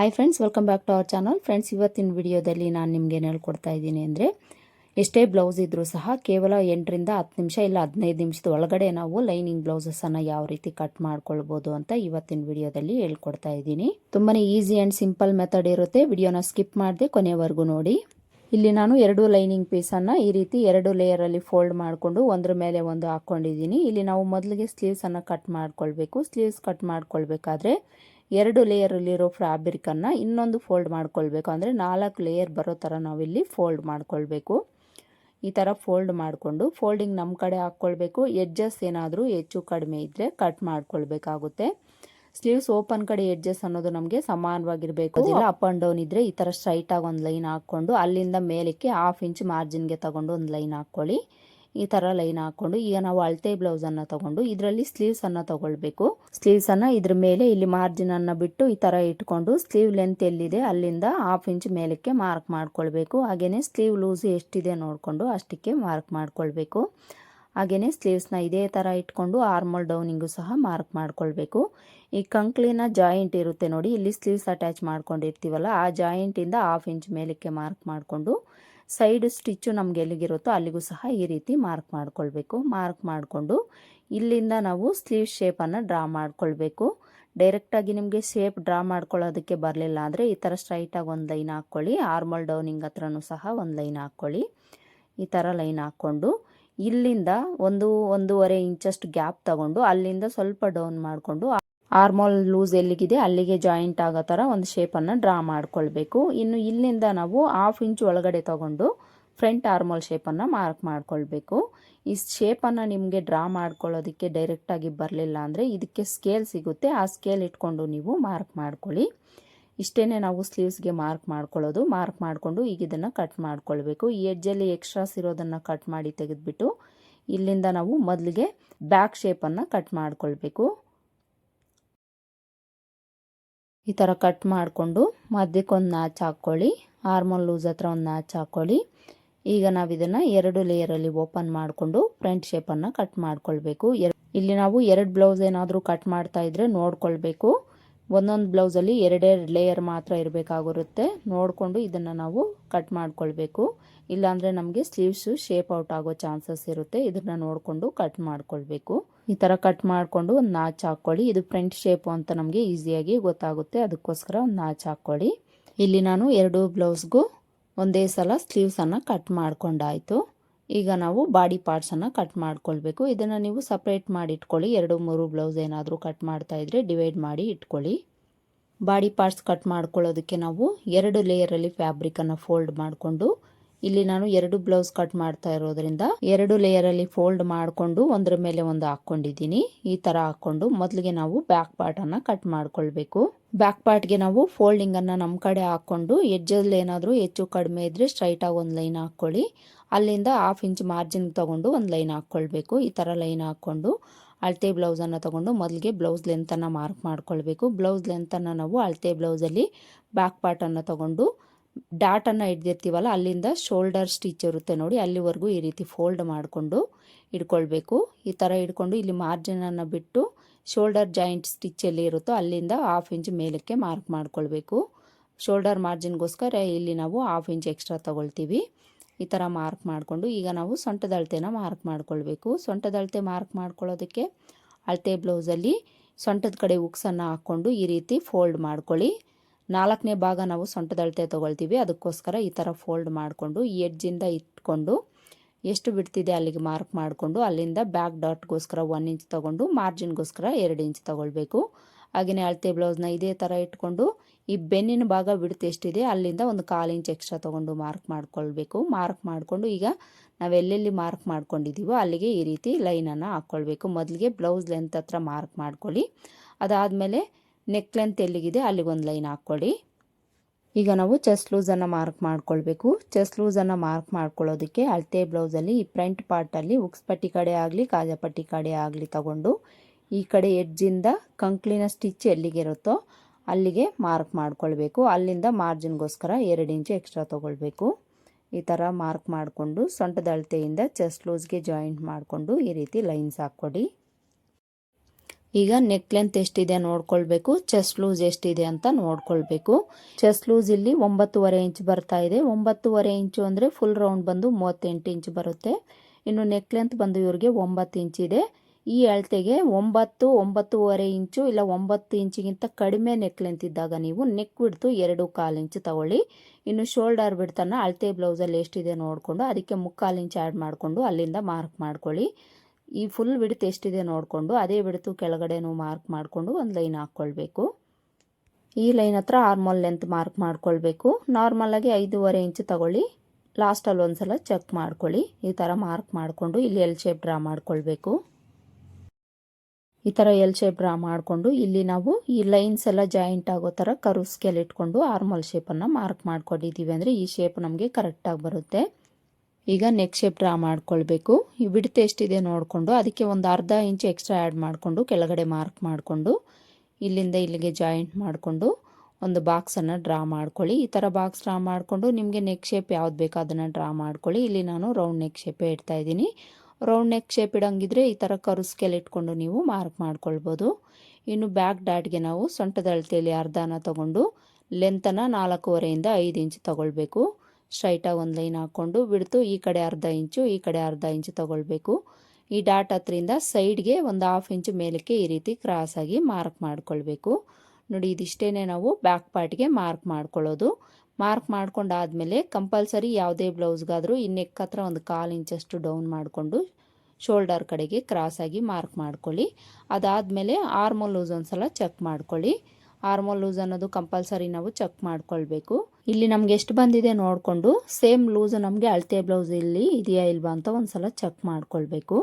Hi friends welcome back to our channel friends ಇವತ್ತಿನ ವಿಡಿಯೋದಲ್ಲಿ ನಾನು ನಿಮ್ಗೆ ಏನು ಹೇಳ್ಕೊಡ್ತಾ ಇದ್ದೀನಿ ಅಂದರೆ, ಎಷ್ಟೇ ಬ್ಲೌಸ್ ಇದ್ದರೂ ಸಹ ಕೇವಲ ಎಂಟರಿಂದ ಹತ್ತು ನಿಮಿಷ ಇಲ್ಲ ಹದಿನೈದು ನಿಮಿಷದ ಒಳಗಡೆ ನಾವು ಲೈನಿಂಗ್ ಬ್ಲೌಸಸನ್ನು ಯಾವ ರೀತಿ ಕಟ್ ಮಾಡ್ಕೊಳ್ಬೋದು ಅಂತ ಇವತ್ತಿನ ವಿಡಿಯೋದಲ್ಲಿ ಹೇಳ್ಕೊಡ್ತಾ ಇದ್ದೀನಿ. ತುಂಬಾ ಈಸಿ ಆ್ಯಂಡ್ ಸಿಂಪಲ್ ಮೆಥಡ್ ಇರುತ್ತೆ. ವಿಡಿಯೋನ ಸ್ಕಿಪ್ ಮಾಡದೆ ಕೊನೆವರೆಗೂ ನೋಡಿ. ಇಲ್ಲಿ ನಾನು ಎರಡು ಲೈನಿಂಗ್ ಪೀಸನ್ನು ಈ ರೀತಿ ಎರಡು ಲೇಯರಲ್ಲಿ ಫೋಲ್ಡ್ ಮಾಡಿಕೊಂಡು ಒಂದ್ರ ಮೇಲೆ ಒಂದು ಹಾಕ್ಕೊಂಡಿದ್ದೀನಿ ಇಲ್ಲಿ ನಾವು ಮೊದಲಿಗೆ ಸ್ಲೀವ್ಸನ್ನು ಕಟ್ ಮಾಡ್ಕೊಳ್ಬೇಕು. ಸ್ಲೀವ್ಸ್ ಕಟ್ ಮಾಡ್ಕೊಳ್ಬೇಕಾದ್ರೆ ಎರಡು ಲೇಯರಲ್ಲಿರೋ ಫ್ಯಾಬ್ರಿಕನ್ನು ಇನ್ನೊಂದು ಫೋಲ್ಡ್ ಮಾಡ್ಕೊಳ್ಬೇಕು. ಅಂದರೆ ನಾಲ್ಕು ಲೇಯರ್ ಬರೋ ಥರ ನಾವಿಲ್ಲಿ ಫೋಲ್ಡ್ ಮಾಡ್ಕೊಳ್ಬೇಕು. ಈ ಥರ ಫೋಲ್ಡ್ ಮಾಡಿಕೊಂಡು ಫೋಲ್ಡಿಂಗ್ ನಮ್ಮ ಕಡೆ ಹಾಕ್ಕೊಳ್ಬೇಕು. ಎಡ್ಜಸ್ ಏನಾದರೂ ಹೆಚ್ಚು ಕಡಿಮೆ ಇದ್ದರೆ ಕಟ್ ಮಾಡ್ಕೊಳ್ಬೇಕಾಗುತ್ತೆ. ಸ್ಲೀವ್ಸ್ ಓಪನ್ ಕಡೆ ಎಡ್ಜಸ್ ಅನ್ನೋದು ನಮಗೆ ಸಮಾನವಾಗಿರಬೇಕು. ಇಲ್ಲ ಅಪ್ ಆ್ಯಂಡ್ ಡೌನ್ ಇದ್ದರೆ ಈ ಥರ ಸ್ಟ್ರೈಟಾಗಿ ಒಂದು ಲೈನ್ ಹಾಕ್ಕೊಂಡು ಅಲ್ಲಿಂದ ಮೇಲಕ್ಕೆ ಹಾಫ್ ಇಂಚ್ ಮಾರ್ಜಿನ್ಗೆ ತಗೊಂಡು ಒಂದು ಲೈನ್ ಹಾಕ್ಕೊಳ್ಳಿ. ಈ ಥರ ಲೈನ್ ಹಾಕ್ಕೊಂಡು ಈಗ ನಾವು ಅಳತೆ ಬ್ಲೌಸನ್ನು ತಗೊಂಡು ಇದರಲ್ಲಿ ಸ್ಲೀವ್ಸನ್ನು ತಗೊಳ್ಬೇಕು. ಸ್ಲೀವ್ಸನ್ನು ಇದ್ರ ಮೇಲೆ ಇಲ್ಲಿ ಮಾರ್ಜಿನನ್ನು ಬಿಟ್ಟು ಈ ಥರ ಇಟ್ಕೊಂಡು ಸ್ಲೀವ್ ಲೆಂತ್ ಎಲ್ಲಿದೆ ಅಲ್ಲಿಂದ ಹಾಫ್ ಇಂಚ್ ಮೇಲಕ್ಕೆ ಮಾರ್ಕ್ ಮಾಡ್ಕೊಳ್ಬೇಕು. ಹಾಗೆಯೇ ಸ್ಲೀವ್ ಲೂಸ್ ಎಷ್ಟಿದೆ ನೋಡಿಕೊಂಡು ಅಷ್ಟಕ್ಕೆ ಮಾರ್ಕ್ ಮಾಡ್ಕೊಳ್ಬೇಕು. ಹಾಗೆಯೇ ಸ್ಲೀವ್ಸ್ನ ಇದೇ ಥರ ಇಟ್ಕೊಂಡು ಆರ್ಮಲ್ ಡೌನಿಂಗು ಸಹ ಮಾರ್ಕ್ ಮಾಡ್ಕೊಳ್ಬೇಕು. ಈ ಕಂಕ್ಲಿನ ಜಾಯಿಂಟ್ ಇರುತ್ತೆ ನೋಡಿ, ಇಲ್ಲಿ ಸ್ಲೀವ್ಸ್ ಅಟ್ಯಾಚ್ ಮಾಡ್ಕೊಂಡಿರ್ತೀವಲ್ಲ, ಆ ಜಾಯಿಂಟಿಂದ ಹಾಫ್ ಇಂಚ್ ಮೇಲಕ್ಕೆ ಮಾರ್ಕ್ ಮಾಡಿಕೊಂಡು ಸೈಡ್ ಸ್ಟಿಚ್ಚು ನಮ್ಗೆ ಎಲ್ಲಿಗಿರುತ್ತೋ ಅಲ್ಲಿಗೂ ಸಹ ಈ ರೀತಿ ಮಾರ್ಕ್ ಮಾಡ್ಕೊಳ್ಬೇಕು. ಮಾರ್ಕ್ ಮಾಡಿಕೊಂಡು ಇಲ್ಲಿಂದ ನಾವು ಸ್ಲೀವ್ ಶೇಪನ್ನು ಡ್ರಾ ಮಾಡ್ಕೊಳ್ಬೇಕು. ಡೈರೆಕ್ಟಾಗಿ ನಿಮಗೆ ಶೇಪ್ ಡ್ರಾ ಮಾಡ್ಕೊಳ್ಳೋದಕ್ಕೆ ಬರಲಿಲ್ಲ ಅಂದರೆ ಈ ಥರ ಸ್ಟ್ರೈಟಾಗಿ ಒಂದು ಲೈನ್ ಹಾಕ್ಕೊಳ್ಳಿ. ಆರ್ಮಲ್ ಡೌನಿಂಗ್ ಹತ್ರನೂ ಸಹ ಒಂದು ಲೈನ್ ಹಾಕ್ಕೊಳ್ಳಿ. ಈ ಥರ ಲೈನ್ ಹಾಕ್ಕೊಂಡು ಇಲ್ಲಿಂದ ಒಂದು ಒಂದೂವರೆ ಇಂಚಷ್ಟು ಗ್ಯಾಪ್ ತಗೊಂಡು ಅಲ್ಲಿಂದ ಸ್ವಲ್ಪ ಡೌನ್ ಮಾಡಿಕೊಂಡು ಆರ್ಮೋಲ್ ಲೂಸ್ ಎಲ್ಲಿಗಿದೆ? ಅಲ್ಲಿಗೆ ಜಾಯಿಂಟ್ ಆಗೋ ಥರ ಒಂದು ಶೇಪನ್ನು ಡ್ರಾ ಮಾಡ್ಕೊಳ್ಬೇಕು. ಇನ್ನು ಇಲ್ಲಿಂದ ನಾವು ಹಾಫ್ ಇಂಚ್ ಒಳಗಡೆ ತಗೊಂಡು ಫ್ರಂಟ್ ಆರ್ಮೋಲ್ ಶೇಪನ್ನು ಮಾರ್ಕ್ ಮಾಡ್ಕೊಳ್ಬೇಕು. ಈ ಶೇಪನ್ನು ನಿಮಗೆ ಡ್ರಾ ಮಾಡ್ಕೊಳ್ಳೋದಕ್ಕೆ ಡೈರೆಕ್ಟಾಗಿ ಬರಲಿಲ್ಲ ಅಂದರೆ ಇದಕ್ಕೆ ಸ್ಕೇಲ್ ಸಿಗುತ್ತೆ. ಆ ಸ್ಕೇಲ್ ಇಟ್ಕೊಂಡು ನೀವು ಮಾರ್ಕ್ ಮಾಡ್ಕೊಳ್ಳಿ. ಇಷ್ಟೇ ನಾವು ಸ್ಲೀವ್ಸ್ಗೆ ಮಾರ್ಕ್ ಮಾಡ್ಕೊಳ್ಳೋದು. ಮಾರ್ಕ್ ಮಾಡಿಕೊಂಡು ಈಗ ಇದನ್ನು ಕಟ್ ಮಾಡ್ಕೊಳ್ಬೇಕು. ಈ ಎಡ್ಜಲ್ಲಿ ಎಕ್ಸ್ಟ್ರಾಸ್ ಇರೋದನ್ನು ಕಟ್ ಮಾಡಿ ತೆಗೆದುಬಿಟ್ಟು ಇಲ್ಲಿಂದ ನಾವು ಮೊದಲಿಗೆ ಬ್ಯಾಕ್ ಶೇಪನ್ನು ಕಟ್ ಮಾಡ್ಕೊಳ್ಬೇಕು. ಈ ಥರ ಕಟ್ ಮಾಡಿಕೊಂಡು ಮಧ್ಯಕ್ಕೊಂದು ನಾಚ್ ಹಾಕ್ಕೊಳ್ಳಿ. ಆರ್ಮಲ್ ಲೂಸ್ ಹತ್ರ ಒಂದು ನಾಚ್ ಹಾಕ್ಕೊಳ್ಳಿ. ಈಗ ನಾವು ಇದನ್ನು ಎರಡು ಲೇಯರಲ್ಲಿ ಓಪನ್ ಮಾಡಿಕೊಂಡು ಫ್ರಂಟ್ ಶೇಪನ್ನು ಕಟ್ ಮಾಡ್ಕೊಳ್ಬೇಕು. ಇಲ್ಲಿ ನಾವು ಎರಡು ಬ್ಲೌಸ್ ಏನಾದರೂ ಕಟ್ ಮಾಡ್ತಾ ಇದ್ರೆ ನೋಡ್ಕೊಳ್ಬೇಕು. ಒಂದೊಂದು ಬ್ಲೌಸಲ್ಲಿ ಎರಡೆರಡು ಲೇಯರ್ ಮಾತ್ರ ಇರಬೇಕಾಗಿರುತ್ತೆ. ನೋಡಿಕೊಂಡು ಇದನ್ನು ನಾವು ಕಟ್ ಮಾಡಿಕೊಳ್ಬೇಕು. ಇಲ್ಲಾಂದರೆ ನಮಗೆ ಸ್ಲೀವ್ಸು ಶೇಪ್ ಔಟ್ ಆಗೋ ಚಾನ್ಸಸ್ ಇರುತ್ತೆ. ಇದನ್ನು ನೋಡಿಕೊಂಡು ಕಟ್ ಮಾಡಿಕೊಳ್ಬೇಕು. ಈ ಥರ ಕಟ್ ಮಾಡಿಕೊಂಡು ಒಂದು ನಾಚ್ ಹಾಕ್ಕೊಳ್ಳಿ. ಇದು ಫ್ರಂಟ್ ಶೇಪು ಅಂತ ನಮಗೆ ಈಸಿಯಾಗಿ ಗೊತ್ತಾಗುತ್ತೆ. ಅದಕ್ಕೋಸ್ಕರ ಒಂದು ನಾಚ್ ಹಾಕ್ಕೊಳ್ಳಿ. ಇಲ್ಲಿ ನಾನು ಎರಡು ಬ್ಲೌಸ್ಗೂ ಒಂದೇ ಸಲ ಸ್ಲೀವ್ಸನ್ನು ಕಟ್ ಮಾಡ್ಕೊಂಡಾಯಿತು. ಈಗ ನಾವು ಬಾಡಿ ಪಾರ್ಟ್ಸನ್ನು ಕಟ್ ಮಾಡ್ಕೊಳ್ಬೇಕು. ಇದನ್ನು ನೀವು ಸಪ್ರೇಟ್ ಮಾಡಿ ಇಟ್ಕೊಳ್ಳಿ. ಎರಡು, ಮೂರು ಬ್ಲೌಸ್ ಏನಾದರೂ ಕಟ್ ಮಾಡ್ತಾ ಇದ್ರೆ ಡಿವೈಡ್ ಮಾಡಿ ಇಟ್ಕೊಳ್ಳಿ. ಬಾಡಿ ಪಾರ್ಟ್ಸ್ ಕಟ್ ಮಾಡ್ಕೊಳ್ಳೋದಕ್ಕೆ ನಾವು ಎರಡು ಲೇಯರಲ್ಲಿ ಫ್ಯಾಬ್ರಿಕನ್ನು ಫೋಲ್ಡ್ ಮಾಡಿಕೊಂಡು ಇಲ್ಲಿ ನಾನು ಎರಡು ಬ್ಲೌಸ್ ಕಟ್ ಮಾಡ್ತಾ ಇರೋದ್ರಿಂದ ಎರಡು ಲೇಯರ್ ಅಲ್ಲಿ ಫೋಲ್ಡ್ ಮಾಡಿಕೊಂಡು ಒಂದರ ಮೇಲೆ ಒಂದು ಹಾಕೊಂಡಿದ್ದೀನಿ. ಈ ತರ ಹಾಕೊಂಡು ಮೊದಲಿಗೆ ನಾವು ಬ್ಯಾಕ್ ಪಾರ್ಟನ್ನು ಕಟ್ ಮಾಡ್ಕೊಳ್ಬೇಕು. ಬ್ಯಾಕ್ ಪಾರ್ಟ್ಗೆ ನಾವು ಫೋಲ್ಡಿಂಗ್ ಅನ್ನ ನಮ್ಮ ಕಡೆ ಹಾಕೊಂಡು ಎಜ್ಜಲ್ಲಿ ಏನಾದರೂ ಹೆಚ್ಚು ಕಡಿಮೆ ಇದ್ರೆ ಸ್ಟ್ರೈಟ್ ಆಗಿ ಒಂದು ಲೈನ್ ಹಾಕ್ಕೊಳ್ಳಿ ಅಲ್ಲಿಂದ ಹಾಫ್ ಇಂಚ್ ಮಾರ್ಜಿನ್ ತಗೊಂಡು ಒಂದು ಲೈನ್ ಹಾಕ್ಕೊಳ್ಬೇಕು ಈ ತರ ಲೈನ್ ಹಾಕೊಂಡು ಅಳತೆ ಬ್ಲೌಸನ್ನು ತಗೊಂಡು ಮೊದಲಿಗೆ ಬ್ಲೌಸ್ ಲೆಂತನ್ನು ಮಾರ್ಕ್ ಮಾಡ್ಕೊಳ್ಬೇಕು. ಬ್ಲೌಸ್ ಲೆಂತನ್ನು ನಾವು ಅಳತೆ ಬ್ಲೌಸಲ್ಲಿ ಬ್ಯಾಕ್ ಪಾರ್ಟನ್ನು ತೊಗೊಂಡು ಡಾಟನ್ನು ಹಿಡ್ದಿರ್ತೀವಲ್ಲ, ಅಲ್ಲಿಂದ ಶೋಲ್ಡರ್ ಸ್ಟಿಚ್ ಇರುತ್ತೆ ನೋಡಿ, ಅಲ್ಲಿವರೆಗೂ ಈ ರೀತಿ ಫೋಲ್ಡ್ ಮಾಡಿಕೊಂಡು ಇಟ್ಕೊಳ್ಬೇಕು. ಈ ಥರ ಇಡ್ಕೊಂಡು ಇಲ್ಲಿ ಮಾರ್ಜಿನನ್ನು ಬಿಟ್ಟು ಶೋಲ್ಡರ್ ಜಾಯಿಂಟ್ ಸ್ಟಿಚ್ ಎಲ್ಲಿ ಇರುತ್ತೋ ಅಲ್ಲಿಂದ ಹಾಫ್ ಇಂಚ್ ಮೇಲಕ್ಕೆ ಮಾರ್ಕ್ ಮಾಡ್ಕೊಳ್ಬೇಕು. ಶೋಲ್ಡರ್ ಮಾರ್ಜಿನ್ಗೋಸ್ಕರ ಇಲ್ಲಿ ನಾವು ಹಾಫ್ ಇಂಚ್ ಎಕ್ಸ್ಟ್ರಾ ತೊಗೊಳ್ತೀವಿ. ಈ ಥರ ಮಾರ್ಕ್ ಮಾಡಿಕೊಂಡು ಈಗ ನಾವು ಸೊಂಟದ ಅಳತೆನ ಮಾರ್ಕ್ ಮಾಡ್ಕೊಳ್ಬೇಕು. ಸೊಂಟದ ಅಳತೆ ಮಾರ್ಕ್ ಮಾಡ್ಕೊಳ್ಳೋದಕ್ಕೆ ಅಳತೆ ಬ್ಲೌಸಲ್ಲಿ ಸೊಂಟದ ಕಡೆ ಉಕ್ಸನ್ನು ಹಾಕ್ಕೊಂಡು ಈ ರೀತಿ ಫೋಲ್ಡ್ ಮಾಡ್ಕೊಳ್ಳಿ. ನಾಲ್ಕನೇ ಭಾಗ ನಾವು ಸೊಂಟದ ಅಳತೆ ತೊಗೊಳ್ತೀವಿ. ಅದಕ್ಕೋಸ್ಕರ ಈ ಥರ ಫೋಲ್ಡ್ ಮಾಡಿಕೊಂಡು ಈ ಎಡ್ಜಿಂದ ಇಟ್ಕೊಂಡು ಎಷ್ಟು ಬಿಡ್ತಿದೆ ಅಲ್ಲಿಗೆ ಮಾರ್ಕ್ ಮಾಡಿಕೊಂಡು ಅಲ್ಲಿಂದ ಬ್ಯಾಕ್ ಡಾಟ್ಗೋಸ್ಕರ ಒನ್ ಇಂಚ್ ತೊಗೊಂಡು ಮಾರ್ಜಿನ್ಗೋಸ್ಕರ ಎರಡು ಇಂಚ್ ತೊಗೊಳ್ಬೇಕು. ಹಾಗೆಯೇ ಅಳತೆ ಬ್ಲೌಸ್ನ ಇದೇ ಥರ ಇಟ್ಕೊಂಡು ಈ ಬೆನ್ನಿನ ಭಾಗ ಬಿಡ್ತು ಎಷ್ಟಿದೆ ಅಲ್ಲಿಂದ ಒಂದು ಕಾಲು ಇಂಚ್ ಎಕ್ಸ್ಟ್ರಾ ತೊಗೊಂಡು ಮಾರ್ಕ್ ಮಾಡ್ಕೊಳ್ಬೇಕು. ಮಾರ್ಕ್ ಮಾಡಿಕೊಂಡು ಈಗ ನಾವು ಎಲ್ಲೆಲ್ಲಿ ಮಾರ್ಕ್ ಮಾಡ್ಕೊಂಡಿದ್ದೀವೋ ಅಲ್ಲಿಗೆ ಈ ರೀತಿ ಲೈನನ್ನು ಹಾಕ್ಕೊಳ್ಬೇಕು ಮೊದಲಿಗೆ ಬ್ಲೌಸ್ ಲೆಂತ್ ಹತ್ರ ಮಾರ್ಕ್ ಮಾಡ್ಕೊಳ್ಳಿ. ಅದಾದಮೇಲೆ ನೆಕ್ ಲೆಂತ್ ಎಲ್ಲಿಗಿದೆ ಅಲ್ಲಿಗೊಂದು ಲೈನ್ ಹಾಕ್ಕೊಳ್ಳಿ. ಈಗ ನಾವು ಚೆಸ್ಟ್ ಲೂಸನ್ನು ಮಾರ್ಕ್ ಮಾಡ್ಕೊಳ್ಬೇಕು. ಚೆಸ್ಟ್ ಲೂಸನ್ನು ಮಾರ್ಕ್ ಮಾಡ್ಕೊಳ್ಳೋದಕ್ಕೆ ಅಳತೆ ಬ್ಲೌಸಲ್ಲಿ ಈ ಫ್ರಂಟ್ ಪಾರ್ಟಲ್ಲಿ ಉಕ್ಸ್ ಪಟ್ಟಿ ಕಡೆ ಆಗಲಿ ಕಾಜಪಟ್ಟಿ ಕಡೆ ಆಗಲಿ ತಗೊಂಡು ಈ ಕಡೆ ಎಡ್ಜಿಂದ ಕಂಕ್ಲಿನ ಸ್ಟಿಚ್ ಎಲ್ಲಿಗಿರುತ್ತೋ ಅಲ್ಲಿಗೆ ಮಾರ್ಕ್ ಮಾಡ್ಕೊಳ್ಬೇಕು. ಅಲ್ಲಿಂದ ಮಾರ್ಜಿನ್ಗೋಸ್ಕರ ಎರಡು ಇಂಚು ಎಕ್ಸ್ಟ್ರಾ ತೊಗೊಳ್ಬೇಕು. ಈ ಥರ ಮಾರ್ಕ್ ಮಾಡಿಕೊಂಡು ಸೊಂಟದ ಅಳತೆಯಿಂದ ಚೆಸ್ಟ್ ಲೂಸ್ಗೆ ಜಾಯಿಂಟ್ ಮಾಡಿಕೊಂಡು ಈ ರೀತಿ ಲೈನ್ಸ್ ಹಾಕ್ಕೊಡಿ. ಈಗ ನೆಕ್ ಲೆಂತ್ ಎಷ್ಟಿದೆ ನೋಡ್ಕೊಳ್ಬೇಕು ಚೆಸ್ಟ್ ಲೂಸ್ ಎಷ್ಟಿದೆ ಅಂತ ನೋಡ್ಕೊಳ್ಬೇಕು. ಚೆಸ್ಟ್ ಲೂಸ್ ಇಲ್ಲಿ ಒಂಬತ್ತುವರೆ ಇಂಚ್ ಬರ್ತಾ ಇದೆ. ಒಂಬತ್ತುವರೆ ಇಂಚು ಅಂದರೆ ಫುಲ್ ರೌಂಡ್ ಬಂದು ಮೂವತ್ತೆಂಟು ಇಂಚ್ ಬರುತ್ತೆ. ಇನ್ನು ನೆಕ್ ಲೆಂತ್ ಬಂದು ಇವ್ರಿಗೆ ಒಂಬತ್ತು ಇಂಚ್ ಇದೆ. ಈ ಅಳತೆಗೆ ಒಂಬತ್ತು, ಒಂಬತ್ತುವರೆ ಇಂಚು ಇಲ್ಲ ಒಂಬತ್ತು ಇಂಚಿಗಿಂತ ಕಡಿಮೆ ನೆಕ್ ಲೆಂತ್ ಇದ್ದಾಗ ನೀವು ನೆಕ್ ಬಿಡ್ತು ಎರಡು ಕಾಲು ಇಂಚು ತಗೊಳ್ಳಿ. ಇನ್ನು ಶೋಲ್ಡರ್ ಬಿಡ್ತಾನೆ ಅಳತೆ ಬ್ಲೌಸಲ್ಲಿ ಎಷ್ಟಿದೆ ನೋಡಿಕೊಂಡು ಅದಕ್ಕೆ ಮುಕ್ಕಾಲು ಇಂಚ್ ಆ್ಯಡ್ ಮಾಡಿಕೊಂಡು ಅಲ್ಲಿಂದ ಮಾರ್ಕ್ ಮಾಡ್ಕೊಳ್ಳಿ. ಈ ಫುಲ್ ಬಿಡ್ತು ಎಷ್ಟಿದೆ ನೋಡಿಕೊಂಡು, ಅದೇ ಬಿಡ್ತು ಕೆಳಗಡೆನೂ ಮಾರ್ಕ್ ಮಾಡಿಕೊಂಡು ಒಂದು ಲೈನ್ ಹಾಕ್ಕೊಳ್ಬೇಕು. ಈ ಲೈನ್ ಹತ್ರ ಆರ್ಮಲ್ ಲೆಂತ್ ಮಾರ್ಕ್ ಮಾಡ್ಕೊಳ್ಬೇಕು. ನಾರ್ಮಲಾಗಿ ಐದೂವರೆ ಇಂಚು ತಗೊಳ್ಳಿ. ಲಾಸ್ಟಲ್ಲಿ ಒಂದು ಸಲ ಚೆಕ್ ಮಾಡ್ಕೊಳ್ಳಿ. ಈ ಥರ ಮಾರ್ಕ್ ಮಾಡಿಕೊಂಡು ಇಲ್ಲಿ ಎಲ್ ಶೇಪ್ ಡ್ರಾ ಮಾಡ್ಕೊಳ್ಬೇಕು. ಈ ಥರ ಎಲ್ ಶೇಪ್ ಡ್ರಾ ಮಾಡಿಕೊಂಡು ಇಲ್ಲಿ ನಾವು ಈ ಲೈನ್ಸ್ ಎಲ್ಲ ಜಾಯಿಂಟ್ ಆಗೋ ಥರ ಕರು ಸ್ಕೇಲ್ ಇಟ್ಕೊಂಡು ಆರ್ಮಲ್ ಶೇಪನ್ನು ಮಾರ್ಕ್ ಮಾಡ್ಕೊಂಡಿದ್ದೀವಿ ಅಂದರೆ ಈ ಶೇಪ್ ನಮಗೆ ಕರೆಕ್ಟಾಗಿ ಬರುತ್ತೆ. ಈಗ ನೆಕ್ ಶೇಪ್ ಡ್ರಾ ಮಾಡ್ಕೊಳ್ಬೇಕು. ಈ ಬಿಡ್ತು ಎಷ್ಟಿದೆ ನೋಡಿಕೊಂಡು, ಅದಕ್ಕೆ ಒಂದು ಅರ್ಧ ಇಂಚ್ ಎಕ್ಸ್ಟ್ರಾ ಆ್ಯಡ್ ಮಾಡಿಕೊಂಡು, ಕೆಳಗಡೆ ಮಾರ್ಕ್ ಮಾಡಿಕೊಂಡು, ಇಲ್ಲಿಂದ ಇಲ್ಲಿಗೆ ಜಾಯಿಂಟ್ ಮಾಡಿಕೊಂಡು, ಒಂದು ಬಾಕ್ಸನ್ನು ಡ್ರಾ ಮಾಡ್ಕೊಳ್ಳಿ. ಈ ಥರ ಬಾಕ್ಸ್ ಡ್ರಾ ಮಾಡಿಕೊಂಡು, ನಿಮಗೆ ನೆಕ್ ಶೇಪ್ ಯಾವ್ದು ಬೇಕೋ ಅದನ್ನು ಡ್ರಾ ಮಾಡ್ಕೊಳ್ಳಿ. ಇಲ್ಲಿ ನಾನು ರೌಂಡ್ ನೆಕ್ ಶೇಪೇ ಇಡ್ತಾ ಇದ್ದೀನಿ. ರೌಂಡ್ ನೆಕ್ ಶೇಪ್ ಇಡಂಗಿದ್ರೆ ಈ ಥರ ಕರು ಸ್ಕೇಲ್ ಇಟ್ಕೊಂಡು ನೀವು ಮಾರ್ಕ್ ಮಾಡ್ಕೊಳ್ಬೋದು. ಇನ್ನು ಬ್ಯಾಕ್ ಡಾಟ್ಗೆ ನಾವು ಸೊಂಟದ ಅಳತೆಯಲ್ಲಿ ಅರ್ಧನ ತಗೊಂಡು ಲೆಂತನ್ನು ನಾಲ್ಕೂವರೆಯಿಂದ ಐದು ಇಂಚ್ ತಗೊಳ್ಬೇಕು. ಸ್ಟ್ರೈಟಾಗಿ ಒಂದು ಲೈನ್ ಹಾಕ್ಕೊಂಡು ಬಿಡ್ತು. ಈ ಕಡೆ ಅರ್ಧ ಇಂಚು, ಈ ಕಡೆ ಅರ್ಧ ಇಂಚು ತಗೊಳ್ಬೇಕು. ಈ ಡಾಟ್ ಹತ್ರಿಂದ ಸೈಡ್ಗೆ ಒಂದು ಹಾಫ್ ಇಂಚು ಮೇಲಕ್ಕೆ ಈ ರೀತಿ ಕ್ರಾಸಾಗಿ ಮಾರ್ಕ್ ಮಾಡ್ಕೊಳ್ಬೇಕು. ನೋಡಿ ಇದಿಷ್ಟೇ ನಾವು ಬ್ಯಾಕ್ ಪಾರ್ಟ್ಗೆ ಮಾರ್ಕ್ ಮಾಡ್ಕೊಳ್ಳೋದು. ಮಾರ್ಕ್ ಮಾಡ್ಕೊಂಡಾದಮೇಲೆ ಕಂಪಲ್ಸರಿ ಯಾವುದೇ ಬ್ಲೌಸ್ಗಾದರೂ ಈ ನೆಕ್ ಹತ್ರ ಒಂದು ಕಾಲು ಇಂಚಷ್ಟು ಡೌನ್ ಮಾಡಿಕೊಂಡು ಶೋಲ್ಡರ್ ಕಡೆಗೆ ಕ್ರಾಸಾಗಿ ಮಾರ್ಕ್ ಮಾಡ್ಕೊಳ್ಳಿ. ಅದಾದಮೇಲೆ ಆರ್ಮೋಲ್ ಲೂಸ್ ಒಂದು ಸಲ ಚೆಕ್ ಮಾಡ್ಕೊಳ್ಳಿ. ಆರ್ಮೋಲ್ ಲೂಸ್ ಅನ್ನೋದು ಕಂಪಲ್ಸರಿ ನಾವು ಚೆಕ್ ಮಾಡ್ಕೊಳ್ಬೇಕು. ಇಲ್ಲಿ ನಮ್ಗೆ ಎಷ್ಟು ಬಂದಿದೆ ನೋಡಿಕೊಂಡು, ಸೇಮ್ ಲೂಸ್ ನಮಗೆ ಅಳತೆ ಬ್ಲೌಸ್ ಇಲ್ಲಿ ಇದೆಯಾ ಇಲ್ವಾ ಅಂತ ಒಂದ್ಸಲ ಚೆಕ್ ಮಾಡ್ಕೊಳ್ಬೇಕು.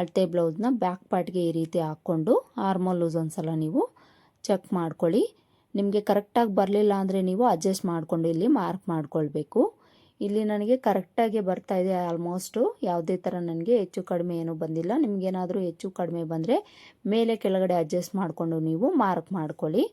ಅಳತೆ ಬ್ಲೌಸ್ನ ಬ್ಯಾಕ್ ಪಾರ್ಟ್ಗೆ ಈ ರೀತಿ ಹಾಕ್ಕೊಂಡು ಆರ್ಮೋಲ್ ಲೂಸ್ ಒಂದ್ಸಲ ನೀವು ಚೆಕ್ ಮಾಡ್ಕೊಳ್ಳಿ. ನಿಮಗೆ ಕರೆಕ್ಟಾಗಿ ಬರಲಿಲ್ಲ ಅಂದರೆ ನೀವು ಅಡ್ಜಸ್ಟ್ ಮಾಡಿಕೊಂಡು ಇಲ್ಲಿ ಮಾರ್ಕ್ ಮಾಡ್ಕೊಳ್ಬೇಕು. ಇಲ್ಲಿ ನನಗೆ ಕರೆಕ್ಟಾಗಿ ಬರ್ತಾ ಇದೆ ಆಲ್ಮೋಸ್ಟು ಯಾವುದೇ ಥರ ನನಗೆ ಹೆಚ್ಚು ಕಡಿಮೆ ಏನೂ ಬಂದಿಲ್ಲ. ನಿಮಗೇನಾದರೂ ಹೆಚ್ಚು ಕಡಿಮೆ ಬಂದರೆ ಮೇಲೆ ಕೆಳಗಡೆ ಅಡ್ಜಸ್ಟ್ ಮಾಡಿಕೊಂಡು ನೀವು ಮಾರ್ಕ್ ಮಾಡ್ಕೊಳ್ಳಿ.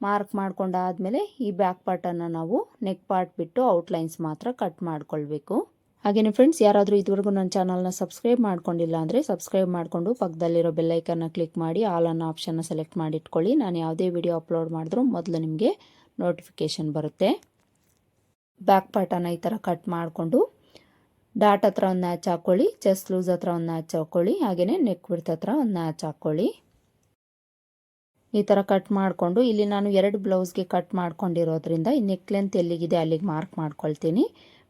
ಮಾರ್ಕ್ ಮಾಡ್ಕೊಂಡಾದಮೇಲೆ ಈ ಬ್ಯಾಕ್ ಪಾರ್ಟನ್ನು ನಾವು ನೆಕ್ ಪಾರ್ಟ್ ಬಿಟ್ಟು ಔಟ್ಲೈನ್ಸ್ ಮಾತ್ರ ಕಟ್ ಮಾಡ್ಕೊಳ್ಬೇಕು. ಹಾಗೆಯೇ ಫ್ರೆಂಡ್ಸ್ ಯಾರಾದರೂ ಇದುವರೆಗೂ ನನ್ನ ಚಾನಲ್ನ ಸಬ್ಸ್ಕ್ರೈಬ್ ಮಾಡ್ಕೊಂಡಿಲ್ಲ ಅಂದರೆ ಸಬ್ಸ್ಕ್ರೈಬ್ ಮಾಡಿಕೊಂಡು ಪಕ್ಕದಲ್ಲಿರೋ ಬೆಲ್ಲೈಕನ್ನ ಕ್ಲಿಕ್ ಮಾಡಿ ಆಲ್ ಅನ್ನೋ ಆಪ್ಷನ್ನ ಸೆಲೆಕ್ಟ್ ಮಾಡಿಟ್ಕೊಳ್ಳಿ. ನಾನು ಯಾವುದೇ ವಿಡಿಯೋ ಅಪ್ಲೋಡ್ ಮಾಡಿದ್ರೂ ಮೊದಲು ನಿಮಗೆ ನೋಟಿಫಿಕೇಷನ್ ಬರುತ್ತೆ. ಬ್ಯಾಕ್ ಪಾರ್ಟನ್ನು ಈ ಥರ ಕಟ್ ಮಾಡಿಕೊಂಡು ಡಾಟ್ ಹತ್ರ ಒಂದು ನ್ಯಾಚ್ ಹಾಕ್ಕೊಳ್ಳಿ ಚೆಸ್ಟ್ ಲೂಸ್ ಹತ್ರ ಒಂದು ನ್ಯಾಚ್ ಹಾಕ್ಕೊಳ್ಳಿ ಹಾಗೆಯೇ ನೆಕ್ ಬಿಡ್ತ ಹತ್ರ ಒಂದು ನ್ಯಾಚ್ ಹಾಕ್ಕೊಳ್ಳಿ ಈ ಥರ ಕಟ್ ಮಾಡಿಕೊಂಡು, ಇಲ್ಲಿ ನಾನು ಎರಡು ಬ್ಲೌಸ್ಗೆ ಕಟ್ ಮಾಡ್ಕೊಂಡಿರೋದ್ರಿಂದ ಈ ನೆಕ್ ಲೆಂತ್ ಎಲ್ಲಿಗಿದೆ ಅಲ್ಲಿಗೆ ಮಾರ್ಕ್ ಮಾಡ್ಕೊಳ್ತೀನಿ.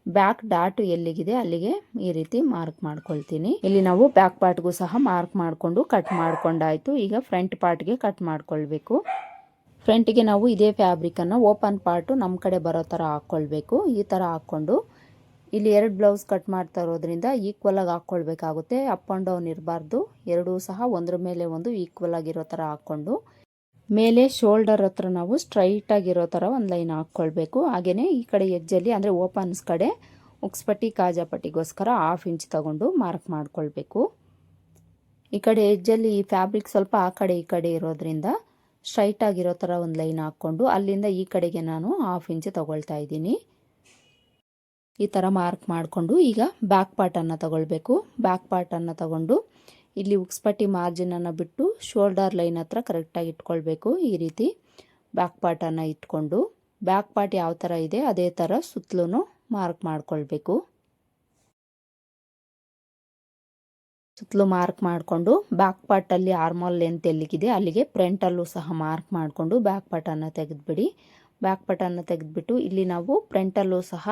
ಬ್ಯಾಕ್ ಡಾಟ್ ಎಲ್ಲಿಗಿದೆ ಅಲ್ಲಿಗೆ ಈ ರೀತಿ ಮಾರ್ಕ್ ಮಾಡ್ಕೊಳ್ತೀನಿ. ಇಲ್ಲಿ ನಾವು ಬ್ಯಾಕ್ ಪಾರ್ಟ್ಗೂ ಸಹ ಮಾರ್ಕ್ ಮಾಡಿಕೊಂಡು ಕಟ್ ಮಾಡ್ಕೊಂಡಾಯ್ತು. ಈಗ ಫ್ರಂಟ್ ಪಾರ್ಟ್ಗೆ ಕಟ್ ಮಾಡ್ಕೊಳ್ಬೇಕು. ಫ್ರಂಟಿಗೆ ನಾವು ಇದೇ ಫ್ಯಾಬ್ರಿಕನ್ನು ಓಪನ್ ಪಾರ್ಟು ನಮ್ಮ ಕಡೆ ಬರೋ ಥರ ಹಾಕ್ಕೊಳ್ಬೇಕು ಈ ಥರ ಹಾಕ್ಕೊಂಡು ಇಲ್ಲಿ ಎರಡು ಬ್ಲೌಸ್ ಕಟ್ ಮಾಡ್ತಾ ಇರೋದ್ರಿಂದ ಈಕ್ವಲ್ ಆಗಿ ಹಾಕ್ಕೊಳ್ಬೇಕಾಗುತ್ತೆ ಅಪ್ ಆ್ಯಂಡ್ ಡೌನ್ ಇರಬಾರ್ದು. ಎರಡೂ ಸಹ ಒಂದ್ರ ಮೇಲೆ ಒಂದು ಈಕ್ವಲ್ ಆಗಿರೋ ಥರ ಹಾಕ್ಕೊಂಡು ಮೇಲೆ ಶೋಲ್ಡರ್ ಹತ್ರ ನಾವು ಸ್ಟ್ರೈಟಾಗಿರೋ ಥರ ಒಂದು ಲೈನ್ ಹಾಕ್ಕೊಳ್ಬೇಕು ಹಾಗೆಯೇ ಈ ಕಡೆ ಎಜ್ಜಲ್ಲಿ ಅಂದರೆ ಓಪನ್ಸ್ ಕಡೆ ಉಕ್ಸ್ಪಟ್ಟಿ, ಕಾಜಾಪಟ್ಟಿಗೋಸ್ಕರ ಹಾಫ್ ಇಂಚ್ ತಗೊಂಡು ಮಾರ್ಕ್ ಮಾಡ್ಕೊಳ್ಬೇಕು. ಈ ಕಡೆ ಎಜ್ಜಲ್ಲಿ ಈ ಫ್ಯಾಬ್ರಿಕ್ ಸ್ವಲ್ಪ ಆ ಕಡೆ ಈ ಕಡೆ ಇರೋದ್ರಿಂದ ಸ್ಟ್ರೈಟಾಗಿರೋ ಥರ ಒಂದು ಲೈನ್ ಹಾಕ್ಕೊಂಡು ಅಲ್ಲಿಂದ ಈ ಕಡೆಗೆ ನಾನು ಹಾಫ್ ಇಂಚ್ ತಗೊಳ್ತಾ ಇದ್ದೀನಿ. ಈ ಥರ ಮಾರ್ಕ್ ಮಾಡಿಕೊಂಡು ಈಗ ಬ್ಯಾಕ್ ಪಾರ್ಟನ್ನು ತಗೊಳ್ಬೇಕು. ಬ್ಯಾಕ್ ಪಾರ್ಟನ್ನು ತಗೊಂಡು ಇಲ್ಲಿ ಉಕ್ಸ್ಪಟ್ಟಿ ಮಾರ್ಜಿನನ್ನು ಬಿಟ್ಟು ಶೋಲ್ಡರ್ ಲೈನ್ ಹತ್ರ ಕರೆಕ್ಟಾಗಿ ಇಟ್ಕೊಳ್ಬೇಕು ಈ ರೀತಿ. ಬ್ಯಾಕ್ ಪಾರ್ಟನ್ನು ಇಟ್ಕೊಂಡು. ಬ್ಯಾಕ್ ಪಾರ್ಟ್ ಯಾವ ಥರ ಇದೆ ಅದೇ ಥರ ಸುತ್ತಲೂ ಮಾರ್ಕ್ ಮಾಡ್ಕೊಳ್ಬೇಕು. ಸುತ್ತಲೂ ಮಾರ್ಕ್ ಮಾಡಿಕೊಂಡು ಬ್ಯಾಕ್ ಪಾರ್ಟಲ್ಲಿ ಆರ್ಮಲ್ ಲೆಂತ್ ಎಲ್ಲಿಗಿದೆ ಅಲ್ಲಿಗೆ ಫ್ರಂಟಲ್ಲೂ ಸಹ ಮಾರ್ಕ್ ಮಾಡಿಕೊಂಡು ಬ್ಯಾಕ್ ಪಾರ್ಟನ್ನು ತೆಗೆದುಬಿಡಿ. ಬ್ಯಾಕ್ ಪಾರ್ಟನ್ನು ತೆಗೆದುಬಿಟ್ಟು ಇಲ್ಲಿ ನಾವು ಫ್ರಂಟಲ್ಲೂ ಸಹ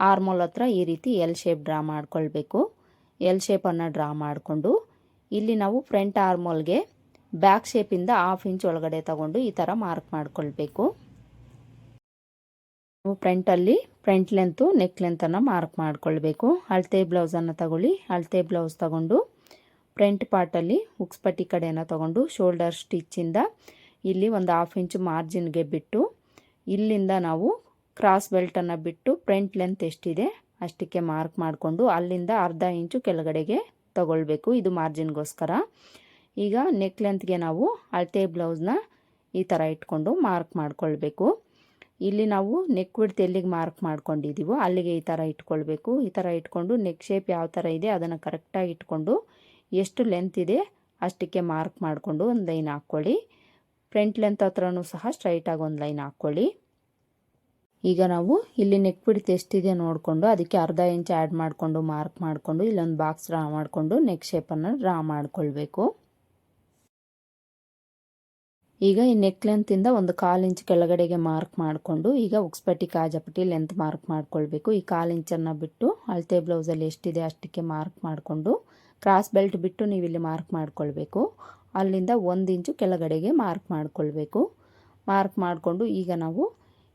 ಆರ್ಮೋಲ್ ಹತ್ರ ಈ ರೀತಿ ಎಲ್ ಶೇಪ್ ಡ್ರಾ ಮಾಡ್ಕೊಳ್ಬೇಕು. ಎಲ್ ಶೇಪನ್ನು ಡ್ರಾ ಮಾಡಿಕೊಂಡು ಇಲ್ಲಿ ನಾವು ಫ್ರಂಟ್ ಆರ್ಮೋಲ್ಗೆ ಬ್ಯಾಕ್ ಶೇಪಿಂದ ಹಾಫ್ ಇಂಚ್ ಒಳಗಡೆ ತಗೊಂಡು ಈ ಥರ ಮಾರ್ಕ್ ಮಾಡ್ಕೊಳ್ಬೇಕು. ನಾವು ಫ್ರಂಟಲ್ಲಿ ಫ್ರಂಟ್ ಲೆಂತು ನೆಕ್ ಲೆಂತನ್ನು ಮಾರ್ಕ್ ಮಾಡ್ಕೊಳ್ಬೇಕು. ಅಳತೆ ಬ್ಲೌಸನ್ನು ತಗೊಳ್ಳಿ. ಅಳತೆ ಬ್ಲೌಸ್ ತಗೊಂಡು ಫ್ರಂಟ್ ಪಾರ್ಟಲ್ಲಿ ಉಕ್ಸ್ಪಟ್ಟಿ ಕಡೆಯನ್ನು ತಗೊಂಡು ಶೋಲ್ಡರ್ ಸ್ಟಿಚ್ಚಿಂದ ಇಲ್ಲಿ ಒಂದು ಹಾಫ್ ಇಂಚ್ ಮಾರ್ಜಿನ್ಗೆ ಬಿಟ್ಟು ಇಲ್ಲಿಂದ ನಾವು ಕ್ರಾಸ್ ಬೆಲ್ಟನ್ನು ಬಿಟ್ಟು ಫ್ರಂಟ್ ಲೆಂತ್ ಎಷ್ಟಿದೆ ಅಷ್ಟಕ್ಕೆ ಮಾರ್ಕ್ ಮಾಡಿಕೊಂಡು ಅಲ್ಲಿಂದ ಅರ್ಧ ಇಂಚು ಕೆಳಗಡೆಗೆ ತಗೊಳ್ಬೇಕು ಇದು ಮಾರ್ಜಿನ್ಗೋಸ್ಕರ ಈಗ ನೆಕ್ ಲೆಂತ್ಗೆ ನಾವು ಅಳತೆ ಬ್ಲೌಸ್ನ ಈ ಥರ ಇಟ್ಕೊಂಡು ಮಾರ್ಕ್ ಮಾಡಿಕೊಳ್ಬೇಕು. ಇಲ್ಲಿ ನಾವು ನೆಕ್ ವಿಡ್ತ್ ಎಲ್ಲಿಗೆ ಮಾರ್ಕ್ ಮಾಡ್ಕೊಂಡಿದ್ದೀವೋ ಅಲ್ಲಿಗೆ ಈ ಥರ ಇಟ್ಕೊಳ್ಬೇಕು. ಈ ಥರ ಇಟ್ಕೊಂಡು ನೆಕ್ ಶೇಪ್ ಯಾವ ಥರ ಇದೆ ಅದನ್ನು ಕರೆಕ್ಟಾಗಿ ಇಟ್ಕೊಂಡು ಎಷ್ಟು ಲೆಂತ್ ಇದೆ ಅಷ್ಟಕ್ಕೆ ಮಾರ್ಕ್ ಮಾಡಿಕೊಂಡು ಒಂದು ಲೈನ್ ಹಾಕ್ಕೊಳ್ಳಿ. ಫ್ರಂಟ್ ಲೆಂತ್ ಹತ್ರನೂ ಸಹ ಸ್ಟ್ರೈಟಾಗಿ ಒಂದು ಲೈನ್ ಹಾಕ್ಕೊಳ್ಳಿ. ಈಗ ನಾವು ಇಲ್ಲಿ ನೆಕ್ ಬಿಡ್ತು ಎಷ್ಟಿದೆ ನೋಡಿಕೊಂಡು ಅದಕ್ಕೆ ಅರ್ಧ ಇಂಚ್ ಆ್ಯಡ್ ಮಾಡಿಕೊಂಡು ಮಾರ್ಕ್ ಮಾಡಿಕೊಂಡು ಇಲ್ಲೊಂದು ಬಾಕ್ಸ್ ಡ್ರಾ ಮಾಡಿಕೊಂಡು ನೆಕ್ ಶೇಪನ್ನು ಡ್ರಾ ಮಾಡಿಕೊಳ್ಬೇಕು. ಈಗ ಈ ನೆಕ್ ಲೆಂತಿಂದ ಒಂದು ಕಾಲು ಇಂಚ್ ಕೆಳಗಡೆಗೆ ಮಾರ್ಕ್ ಮಾಡಿಕೊಂಡು ಈಗ ಉಕ್ಸ್ಪಟ್ಟಿ ಕಾಜಪಟ್ಟಿ ಲೆಂತ್ ಮಾರ್ಕ್ ಮಾಡಿಕೊಳ್ಬೇಕು. ಈ ಕಾಲು ಇಂಚನ್ನು ಬಿಟ್ಟು ಅಳತೆ ಬ್ಲೌಸಲ್ಲಿ ಎಷ್ಟಿದೆ ಅಷ್ಟಕ್ಕೆ ಮಾರ್ಕ್ ಮಾಡಿಕೊಂಡು ಕ್ರಾಸ್ ಬೆಲ್ಟ್ ಬಿಟ್ಟು ನೀವು ಇಲ್ಲಿ ಮಾರ್ಕ್ ಮಾಡ್ಕೊಳ್ಬೇಕು. ಅಲ್ಲಿಂದ ಒಂದು ಇಂಚು ಕೆಳಗಡೆಗೆ ಮಾರ್ಕ್ ಮಾಡ್ಕೊಳ್ಬೇಕು. ಮಾರ್ಕ್ ಮಾಡಿಕೊಂಡು ಈಗ ನಾವು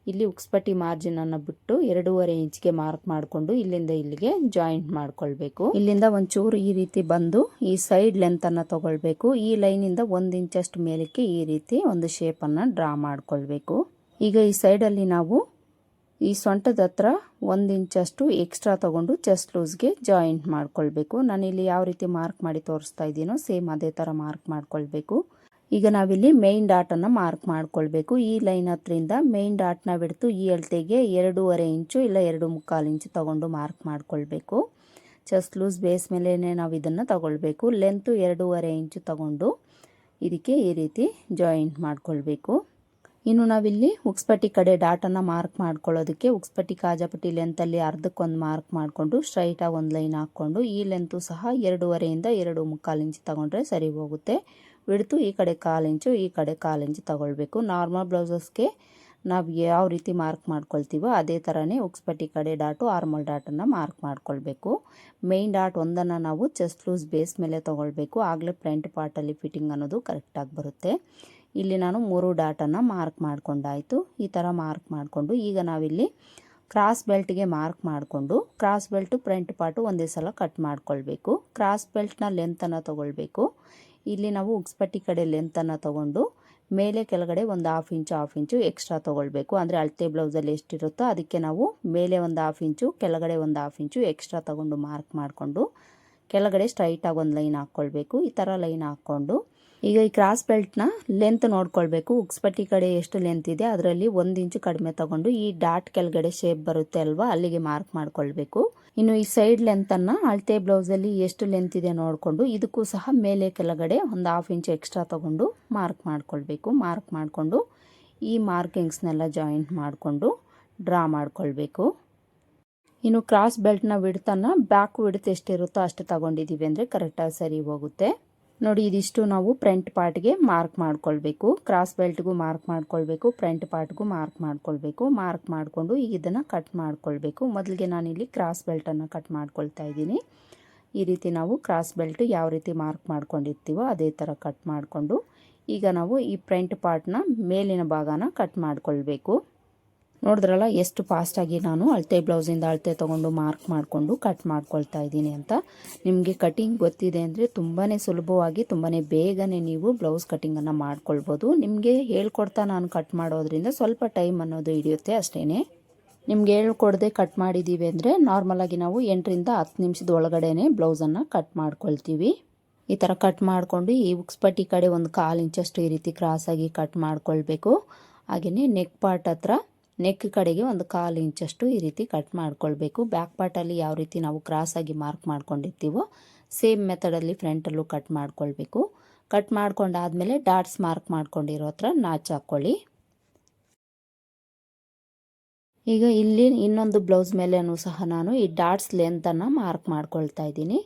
ಇಲ್ಲಿ ಉಕ್ಸ್ಪಟ್ಟಿ ಮಾರ್ಜಿನನ್ನು ಬಿಟ್ಟು ಎರಡೂವರೆ ಇಂಚ್ಗೆ ಮಾರ್ಕ್ ಮಾಡಿಕೊಂಡು ಇಲ್ಲಿಂದ ಇಲ್ಲಿಗೆ ಜಾಯಿಂಟ್ ಮಾಡ್ಕೊಳ್ಬೇಕು. ಇಲ್ಲಿಂದ ಒಂಚೂರು ಈ ರೀತಿ ಬಂದು ಈ ಸೈಡ್ ಲೆಂತನ್ನು ತಗೊಳ್ಬೇಕು. ಈ ಲೈನಿಂದ ಒಂದು ಇಂಚಷ್ಟು ಮೇಲಕ್ಕೆ ಈ ರೀತಿ ಒಂದು ಶೇಪನ್ನು ಡ್ರಾ ಮಾಡ್ಕೊಳ್ಬೇಕು. ಈಗ ಈ ಸೈಡಲ್ಲಿ ನಾವು ಈ ಸೊಂಟದ ಹತ್ರ ಒಂದು ಇಂಚಷ್ಟು ಎಕ್ಸ್ಟ್ರಾ ತಗೊಂಡು ಚೆಸ್ಟ್ ಲೂಸ್ಗೆ ಜಾಯಿಂಟ್ ಮಾಡ್ಕೊಳ್ಬೇಕು. ನಾನಿಲ್ಲಿ ಯಾವ ರೀತಿ ಮಾರ್ಕ್ ಮಾಡಿ ತೋರಿಸ್ತಾ ಇದ್ದೀನೋ ಸೇಮ್ ಅದೇ ಥರ ಮಾರ್ಕ್ ಮಾಡ್ಕೊಳ್ಬೇಕು. ಈಗ ನಾವಿಲ್ಲಿ ಮೇಯ್ನ್ ಡಾಟನ್ನು ಮಾರ್ಕ್ ಮಾಡ್ಕೊಳ್ಬೇಕು. ಈ ಲೈನ್ ಹತ್ರಿಂದ ಮೇಯ್ನ್ ಡಾಟ್ನ ಬಿಡ್ತು ಈ ಅಳತೆಗೆ ಎರಡೂವರೆ ಇಂಚು ಇಲ್ಲ ಎರಡು ಮುಕ್ಕಾಲು ಇಂಚು ತೊಗೊಂಡು ಮಾರ್ಕ್ ಮಾಡ್ಕೊಳ್ಬೇಕು. ಚೆಸ್ಟ್ ಲೂಸ್ ಬೇಸ್ ಮೇಲೇ ನಾವು ಇದನ್ನು ತಗೊಳ್ಬೇಕು. ಲೆಂತು ಎರಡೂವರೆ ಇಂಚು ತಗೊಂಡು ಇದಕ್ಕೆ ಈ ರೀತಿ ಜಾಯಿಂಟ್ ಮಾಡ್ಕೊಳ್ಬೇಕು. ಇನ್ನು ನಾವಿಲ್ಲಿ ಉಕ್ಸ್ಪಟ್ಟಿ ಕಡೆ ಡಾಟನ್ನು ಮಾರ್ಕ್ ಮಾಡ್ಕೊಳ್ಳೋದಕ್ಕೆ ಉಕ್ಸ್ಪಟ್ಟಿ ಕಾಜಾಪಟ್ಟಿ ಲೆಂತಲ್ಲಿ ಅರ್ಧಕ್ಕೊಂದು ಮಾರ್ಕ್ ಮಾಡಿಕೊಂಡು ಸ್ಟ್ರೈಟಾಗಿ ಒಂದು ಲೈನ್ ಹಾಕ್ಕೊಂಡು ಈ ಲೆಂತು ಸಹ ಎರಡೂವರೆಯಿಂದ ಎರಡು ಮುಕ್ಕಾಲು ಇಂಚು ತಗೊಂಡ್ರೆ ಸರಿ ಹೋಗುತ್ತೆ. ಬಿಡ್ತು ಈ ಕಡೆ ಕಾಲು ಇಂಚು ಈ ಕಡೆ ಕಾಲು ಇಂಚು ತಗೊಳ್ಬೇಕು. ನಾರ್ಮಲ್ ಬ್ಲೌಸಸ್ಗೆ ನಾವು ಯಾವ ರೀತಿ ಮಾರ್ಕ್ ಮಾಡ್ಕೊಳ್ತೀವೋ ಅದೇ ಥರನೇ ಉಕ್ಸ್ಪಟ್ಟಿ ಕಡೆ ಡಾಟು ಆರ್ಮಲ್ ಡಾಟನ್ನು ಮಾರ್ಕ್ ಮಾಡ್ಕೊಳ್ಬೇಕು. ಮೇಯ್ನ್ ಡಾಟ್ ಒಂದನ್ನು ನಾವು ಚೆಸ್ಟ್ ಲೂಸ್ ಬೇಸ್ ಮೇಲೆ ತೊಗೊಳ್ಬೇಕು. ಆಗಲೇ ಫ್ರಂಟ್ ಪಾರ್ಟಲ್ಲಿ ಫಿಟ್ಟಿಂಗ್ ಅನ್ನೋದು ಕರೆಕ್ಟಾಗಿ ಬರುತ್ತೆ. ಇಲ್ಲಿ ನಾನು ಮೂರು ಡಾಟನ್ನು ಮಾರ್ಕ್ ಮಾಡಿಕೊಂಡಾಯಿತು. ಈ ಥರ ಮಾರ್ಕ್ ಮಾಡಿಕೊಂಡು ಈಗ ನಾವಿಲ್ಲಿ ಕ್ರಾಸ್ ಬೆಲ್ಟ್ಗೆ ಮಾರ್ಕ್ ಮಾಡಿಕೊಂಡು ಕ್ರಾಸ್ ಬೆಲ್ಟು ಫ್ರಂಟ್ ಪಾರ್ಟು ಒಂದೇ ಸಲ ಕಟ್ ಮಾಡ್ಕೊಳ್ಬೇಕು. ಕ್ರಾಸ್ ಬೆಲ್ಟ್ನ ಲೆಂತನ್ನು ತೊಗೊಳ್ಬೇಕು. ಇಲ್ಲಿ ನಾವು ಉಕ್ಸ್ಪಟ್ಟಿ ಕಡೆ ಲೆಂತನ್ನು ತೊಗೊಂಡು ಮೇಲೆ ಕೆಳಗಡೆ ಒಂದು half inch half inch extra ತೊಗೊಳ್ಬೇಕು. ಅಂದರೆ ಅಳತೆ ಬ್ಲೌಸಲ್ಲಿ ಎಷ್ಟಿರುತ್ತೋ ಅದಕ್ಕೆ ನಾವು ಮೇಲೆ ಒಂದು ಹಾಫ್ ಇಂಚು ಕೆಳಗಡೆ ಒಂದು ಹಾಫ್ ಇಂಚು ಎಕ್ಸ್ಟ್ರಾ ತೊಗೊಂಡು ಮಾರ್ಕ್ ಮಾಡಿಕೊಂಡು ಕೆಳಗಡೆ ಸ್ಟ್ರೈಟಾಗಿ ಒಂದು ಲೈನ್ ಹಾಕ್ಕೊಳ್ಬೇಕು ಈ ಥರ ಲೈನ್ ಹಾಕ್ಕೊಂಡು ಈಗ ಈ ಕ್ರಾಸ್ ಬೆಲ್ಟ್ನ ಲೆಂತ್ ನೋಡ್ಕೊಳ್ಬೇಕು. ಉಕ್ಸ್ಪಟ್ಟಿ ಕಡೆ ಎಷ್ಟು ಲೆಂತ್ ಇದೆ, ಅದರಲ್ಲಿ ಒಂದು ಇಂಚು ಕಡಿಮೆ ತಗೊಂಡು ಈ ಡಾಟ್ ಕೆಳಗಡೆ ಶೇಪ್ ಬರುತ್ತೆ ಅಲ್ವಾ, ಅಲ್ಲಿಗೆ ಮಾರ್ಕ್ ಮಾಡ್ಕೊಳ್ಬೇಕು. ಇನ್ನು ಈ ಸೈಡ್ ಲೆಂತನ್ನು ಅಳತೆ ಬ್ಲೌಸಲ್ಲಿ ಎಷ್ಟು ಲೆಂತ್ ಇದೆ ನೋಡಿಕೊಂಡು ಇದಕ್ಕೂ ಸಹ ಮೇಲೆ ಕೆಳಗಡೆ ಒಂದು ಹಾಫ್ ಇಂಚ್ ಎಕ್ಸ್ಟ್ರಾ ತಗೊಂಡು ಮಾರ್ಕ್ ಮಾಡ್ಕೊಳ್ಬೇಕು. ಮಾರ್ಕ್ ಮಾಡಿಕೊಂಡು ಈ ಮಾರ್ಕಿಂಗ್ಸ್ನೆಲ್ಲ ಜಾಯಿಂಟ್ ಮಾಡಿಕೊಂಡು ಡ್ರಾ ಮಾಡ್ಕೊಳ್ಬೇಕು. ಇನ್ನು ಕ್ರಾಸ್ ಬೆಲ್ಟ್ನ ವಿಡ್ತನ್ನು ಬ್ಯಾಕ್ ವಿಡ್ತ್ ಎಷ್ಟಿರುತ್ತೋ ಅಷ್ಟು ತಗೊಂಡಿದ್ದೀವಿ ಅಂದರೆ ಕರೆಕ್ಟಾಗಿ ಸರಿ ಹೋಗುತ್ತೆ. ನೋಡಿ, ಇದಿಷ್ಟು ನಾವು ಫ್ರಂಟ್ ಪಾರ್ಟ್ಗೆ ಮಾರ್ಕ್ ಮಾಡ್ಕೊಳ್ಬೇಕು. ಕ್ರಾಸ್ ಬೆಲ್ಟ್ಗೂ ಮಾರ್ಕ್ ಮಾಡ್ಕೊಳ್ಬೇಕು, ಫ್ರಂಟ್ ಪಾರ್ಟ್ಗೂ ಮಾರ್ಕ್ ಮಾಡ್ಕೊಳ್ಬೇಕು, ಮಾರ್ಕ್ ಮಾಡಿಕೊಂಡು ಈಗ ಇದನ್ನು ಕಟ್ ಮಾಡ್ಕೊಳ್ಬೇಕು. ಮೊದಲಿಗೆ ನಾನಿಲ್ಲಿ ಕ್ರಾಸ್ ಬೆಲ್ಟನ್ನು ಕಟ್ ಮಾಡ್ಕೊಳ್ತಾ ಇದ್ದೀನಿ. ಈ ರೀತಿ ನಾವು ಕ್ರಾಸ್ ಬೆಲ್ಟ್ ಯಾವ ರೀತಿ ಮಾರ್ಕ್ ಮಾಡ್ಕೊಂಡಿರ್ತೀವೋ ಅದೇ ಥರ ಕಟ್ ಮಾಡಿಕೊಂಡು ಈಗ ನಾವು ಈ ಫ್ರಂಟ್ ಪಾರ್ಟ್ನ ಮೇಲಿನ ಭಾಗನ ಕಟ್ ಮಾಡ್ಕೊಳ್ಬೇಕು. ನೋಡಿದ್ರಲ್ಲ, ಎಷ್ಟು ಫಾಸ್ಟಾಗಿ ನಾನು ಅಳತೆ ಬ್ಲೌಸಿಂದ ಅಳತೆ ತೊಗೊಂಡು ಮಾರ್ಕ್ ಮಾಡಿಕೊಂಡು ಕಟ್ ಮಾಡ್ಕೊಳ್ತಾ ಇದ್ದೀನಿ ಅಂತ. ನಿಮಗೆ ಕಟಿಂಗ್ ಗೊತ್ತಿದೆ ಅಂದರೆ ತುಂಬಾ ಸುಲಭವಾಗಿ ತುಂಬಾ ಬೇಗನೆ ನೀವು ಬ್ಲೌಸ್ ಕಟಿಂಗನ್ನು ಮಾಡ್ಕೊಳ್ಬೋದು. ನಿಮಗೆ ಹೇಳ್ಕೊಡ್ತಾ ನಾನು ಕಟ್ ಮಾಡೋದ್ರಿಂದ ಸ್ವಲ್ಪ ಟೈಮ್ ಅನ್ನೋದು ಹಿಡಿಯುತ್ತೆ ಅಷ್ಟೇ ನಿಮ್ಗೆ ಹೇಳ್ಕೊಡದೆ ಕಟ್ ಮಾಡಿದ್ದೀವಿ ಅಂದರೆ ನಾರ್ಮಲಾಗಿ ನಾವು ಎಂಟರಿಂದ ಹತ್ತು ನಿಮಿಷದ ಒಳಗಡೆನೆ ಬ್ಲೌಸನ್ನು ಕಟ್ ಮಾಡ್ಕೊಳ್ತೀವಿ. ಈ ಥರ ಕಟ್ ಮಾಡಿಕೊಂಡು ಈ ಉಕ್ಸ್ಪಟ್ಟಿ ಕಡೆ ಒಂದು ಕಾಲು ಇಂಚಷ್ಟು ಈ ರೀತಿ ಕ್ರಾಸಾಗಿ ಕಟ್ ಮಾಡ್ಕೊಳ್ಬೇಕು. ಹಾಗೆಯೇ ನೆಕ್ ಪಾರ್ಟ್ ಹತ್ರ ನೆಕ್ ಕಡೆಗೆ ಒಂದು ಕಾಲು ಇಂಚಷ್ಟು ಈ ರೀತಿ ಕಟ್ ಮಾಡ್ಕೊಳ್ಬೇಕು. ಬ್ಯಾಕ್ ಪಾರ್ಟಲ್ಲಿ ಯಾವ ರೀತಿ ನಾವು ಕ್ರಾಸಾಗಿ ಮಾರ್ಕ್ ಮಾಡ್ಕೊಂಡಿರ್ತೀವೋ ಸೇಮ್ ಮೆಥಡಲ್ಲಿ ಫ್ರಂಟಲ್ಲೂ ಕಟ್ ಮಾಡ್ಕೊಳ್ಬೇಕು. ಕಟ್ ಮಾಡ್ಕೊಂಡಾದಮೇಲೆ ಡಾಟ್ಸ್ ಮಾರ್ಕ್ ಮಾಡ್ಕೊಂಡಿರೋ ಹತ್ರ ನಾಚ್ ಹಾಕ್ಕೊಳ್ಳಿ. ಈಗ ಇಲ್ಲಿ ಇನ್ನೊಂದು ಬ್ಲೌಸ್ ಮೇಲೆನೂ ಸಹ ನಾನು ಈ ಡಾಟ್ಸ್ ಲೆಂತನ್ನು ಮಾರ್ಕ್ ಮಾಡ್ಕೊಳ್ತಾ ಇದ್ದೀನಿ.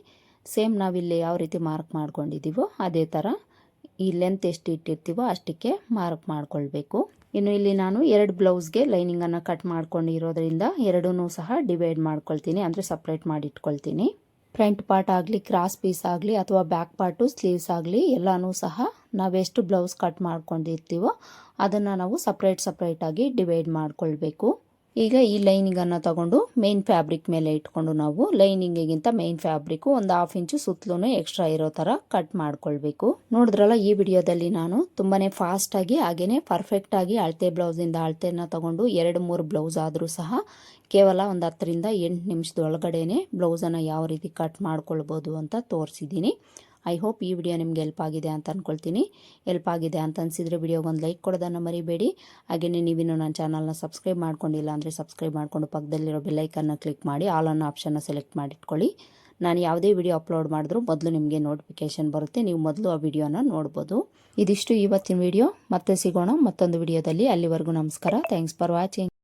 ಸೇಮ್ ನಾವಿಲ್ಲಿ ಯಾವ ರೀತಿ ಮಾರ್ಕ್ ಮಾಡ್ಕೊಂಡಿದ್ದೀವೋ ಅದೇ ಥರ ಈ ಲೆಂತ್ ಎಷ್ಟು ಇಟ್ಟಿರ್ತೀವೋ ಅಷ್ಟಕ್ಕೆ ಮಾರ್ಕ್ ಮಾಡ್ಕೊಳ್ಬೇಕು. ಇನ್ನು ಇಲ್ಲಿ ನಾನು ಎರಡು ಬ್ಲೌಸ್ಗೆ ಲೈನಿಂಗನ್ನು ಕಟ್ ಮಾಡ್ಕೊಂಡಿರೋದ್ರಿಂದ ಎರಡೂ ಸಹ ಡಿವೈಡ್ ಮಾಡ್ಕೊಳ್ತೀನಿ, ಅಂದರೆ ಸಪ್ರೇಟ್ ಮಾಡಿ ಇಟ್ಕೊಳ್ತೀನಿ ಫ್ರಂಟ್ ಪಾರ್ಟ್ ಆಗಲಿ, ಕ್ರಾಸ್ ಪೀಸ್ ಆಗಲಿ, ಅಥವಾ ಬ್ಯಾಕ್ ಪಾರ್ಟು ಸ್ಲೀವ್ಸ್ ಆಗಲಿ, ಎಲ್ಲನೂ ಸಹ ನಾವೆಷ್ಟು ಬ್ಲೌಸ್ ಕಟ್ ಮಾಡ್ಕೊಂಡಿರ್ತೀವೋ ಅದನ್ನು ನಾವು ಸಪ್ರೇಟ್ ಸಪ್ರೇಟಾಗಿ ಡಿವೈಡ್ ಮಾಡ್ಕೊಳ್ಬೇಕು. ಈಗ ಈ ಲೈನಿಂಗನ್ನು ತಗೊಂಡು ಮೇನ್ ಫ್ಯಾಬ್ರಿಕ್ ಮೇಲೆ ಇಟ್ಕೊಂಡು ನಾವು ಲೈನಿಂಗಿಗಿಂತ ಮೇನ್ ಫ್ಯಾಬ್ರಿಕ್ಕು ಒಂದು ಹಾಫ್ ಇಂಚು ಸುತ್ತಲೂ ಎಕ್ಸ್ಟ್ರಾ ಇರೋ ಥರ ಕಟ್ ಮಾಡ್ಕೊಳ್ಬೇಕು. ನೋಡಿದ್ರಲ್ಲ ಈ ವಿಡಿಯೋದಲ್ಲಿ ನಾನು ತುಂಬಾ ಫಾಸ್ಟಾಗಿ ಹಾಗೆಯೇ ಪರ್ಫೆಕ್ಟಾಗಿ ಅಳತೆ ಬ್ಲೌಸಿಂದ ಅಳತೆನ ತಗೊಂಡು ಎರಡು ಮೂರು ಬ್ಲೌಸ್ ಆದರೂ ಸಹ ಕೇವಲ ಒಂದು ಹತ್ತರಿಂದ ಎಂಟು ನಿಮಿಷದ ಒಳಗಡೆನೆ ಬ್ಲೌಸನ್ನು ಯಾವ ರೀತಿ ಕಟ್ ಮಾಡ್ಕೊಳ್ಬೋದು ಅಂತ ತೋರಿಸಿದ್ದೀನಿ ಐ ಹೋಪ್ ಈ ವಿಡಿಯೋ ನಿಮ್ಗೆ ಹೆಲ್ಪ್ ಆಗಿದೆ ಅಂತ ಅಂದ್ಕೊಳ್ತೀನಿ ಹೆಲ್ಪ್ ಆಗಿದೆ ಅಂತ ಅನ್ಸಿದ್ರೆ ವಿಡಿಯೋಗೆ ಒಂದು ಲೈಕ್ ಕೊಡೋದನ್ನು ಮರಿಬೇಡಿ. ಹಾಗೆಯೇ ನೀವಿನ್ನು ನನ್ನ ಚಾನಲ್ನ ಸಬ್ಸ್ಕ್ರೈಬ್ ಮಾಡ್ಕೊಂಡಿಲ್ಲ ಅಂದರೆ ಸಬ್ಸ್ಕ್ರೈಬ್ ಮಾಡಿಕೊಂಡು ಪಕ್ಕದಲ್ಲಿರೋ ಬೆಲ್ಲೈಕನ್ನು ಕ್ಲಿಕ್ ಮಾಡಿ ಆಲ್ ಅನ್ನೋ ಆಪ್ಷನ್ನ ಸೆಲೆಕ್ಟ್ ಮಾಡಿಟ್ಕೊಳ್ಳಿ. ನಾನು ಯಾವುದೇ ವಿಡಿಯೋ ಅಪ್ಲೋಡ್ ಮಾಡಿದ್ರೂ ಮೊದಲು ನಿಮಗೆ ನೋಟಿಫಿಕೇಷನ್ ಬರುತ್ತೆ. ನೀವು ಮೊದಲು ಆ ವಿಡಿಯೋನ ನೋಡ್ಬೋದು. ಇದಿಷ್ಟು ಇವತ್ತಿನ ವಿಡಿಯೋ ಮತ್ತೆ ಸಿಗೋಣ ಮತ್ತೊಂದು ವಿಡಿಯೋದಲ್ಲಿ ಅಲ್ಲಿವರೆಗೂ ನಮಸ್ಕಾರ. Thanks for watching